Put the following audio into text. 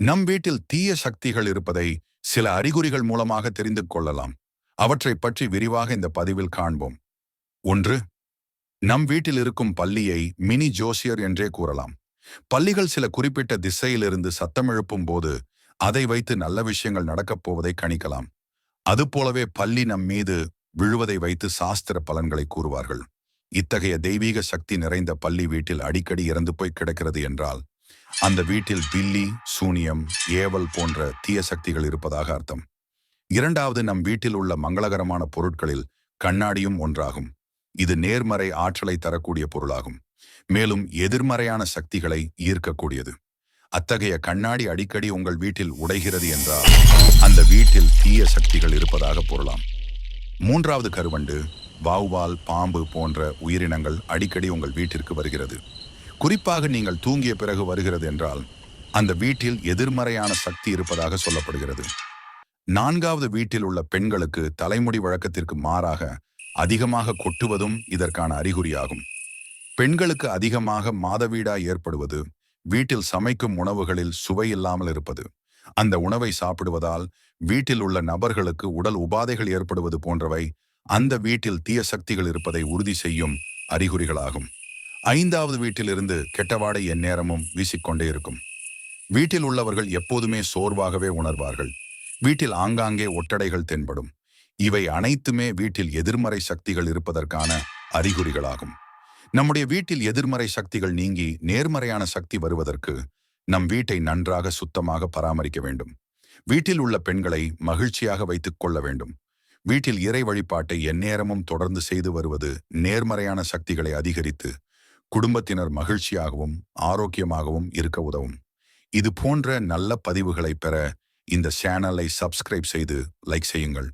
நம் வீட்டில் தீய சக்திகள் இருப்பதை சில அறிகுறிகள் மூலமாக தெரிந்து கொள்ளலாம். அவற்றை பற்றி விரிவாக இந்த பதிவில் காண்போம். ஒன்று நம் வீட்டில் இருக்கும் பள்ளியை மினி ஜோசியர் என்றே கூறலாம். பள்ளிகள் சில குறிப்பிட்ட திசையிலிருந்து சத்தம் எழுப்பும் போது அதை வைத்து நல்ல விஷயங்கள் நடக்கப் போவதை கணிக்கலாம். அதுபோலவே பள்ளி நம் மீது விழுவதை வைத்து சாஸ்திர பலன்களை கூறுவார்கள். இத்தகைய தெய்வீக சக்தி நிறைந்த பள்ளி வீட்டில் அடிக்கடி இறந்து போய் கிடக்கிறது என்றால் அந்த வீட்டில் பில்லி சூனியம் ஏவல் போன்ற தீய சக்திகள் இருப்பதாக அர்த்தம். இரண்டாவது நம் வீட்டில் உள்ள மங்களகரமான பொருட்களில் கண்ணாடியும் ஒன்றாகும். இது நேர்மறை ஆற்றலை தரக்கூடிய பொருளாகும். மேலும் எதிர்மறையான சக்திகளை ஈர்க்கக்கூடியது. அத்தகைய கண்ணாடி அடிக்கடி உங்கள் வீட்டில் உடைகிறது என்றால் அந்த வீட்டில் தீய சக்திகள் இருப்பதாக பொருளாம். மூன்றாவது கருவண்டு வாவுவால் பாம்பு போன்ற உயிரினங்கள் அடிக்கடி உங்கள் வீட்டிற்கு வருகிறது. குறிப்பாக நீங்கள் தூங்கிய பிறகு வருகிறது என்றால் அந்த வீட்டில் எதிர்மறையான சக்தி இருப்பதாக சொல்லப்படுகிறது. நான்காவது வீட்டில் உள்ள பெண்களுக்கு தலைமுடி வழக்கத்திற்கு மாறாக அதிகமாக கொட்டுவதும் இதற்கான அறிகுறியாகும். பெண்களுக்கு அதிகமாக மாதவீடா ஏற்படுவது வீட்டில் சமைக்கும் உணவுகளில் சுவை இல்லாமல் இருப்பது. அந்த உணவை சாப்பிடுவதால் வீட்டில் உள்ள நபர்களுக்கு உடல் உபாதைகள் ஏற்படுவது போன்றவை அந்த வீட்டில் தீய சக்திகள் இருப்பதை உறுதி செய்யும் அறிகுறிகளாகும். ஐந்தாவது வீட்டிலிருந்து கெட்டவாடை எந்நேரமும் வீசிக்கொண்டே இருக்கும். வீட்டில் உள்ளவர்கள் எப்போதுமே சோர்வாகவே உணர்வார்கள். வீட்டில் ஆங்காங்கே ஒட்டடைகள் தென்படும். இவை அனைத்துமே வீட்டில் எதிர்மறை சக்திகள் இருப்பதற்கான அறிகுறிகளாகும். நம்முடைய வீட்டில் எதிர்மறை சக்திகள் நீங்கி நேர்மறையான சக்தி வருவதற்கு நம் வீட்டை நன்றாக சுத்தமாக பராமரிக்க வேண்டும். வீட்டில் உள்ள பெண்களை மகிழ்ச்சியாக வைத்துக் கொள்ள வேண்டும். வீட்டில் இறை வழிபாட்டை எந்நேரமும் தொடர்ந்து செய்து வருவது நேர்மறையான சக்திகளை அதிகரித்து குடும்பத்தினர் மகிழ்ச்சியாகவும் ஆரோக்கியமாகவும் இருக்க உதவும். இது போன்ற நல்ல பதிவுகளை பெற இந்த சேனலை சப்ஸ்கிரைப் செய்து லைக் செய்யுங்கள்.